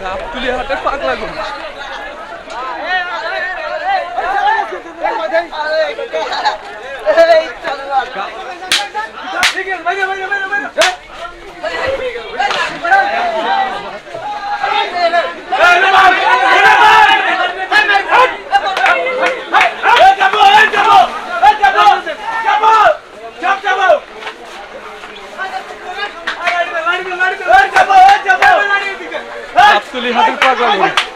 কাপতুলি হাটে পাগলা গরু ঠিক একচল্লিশ হাজার টাকা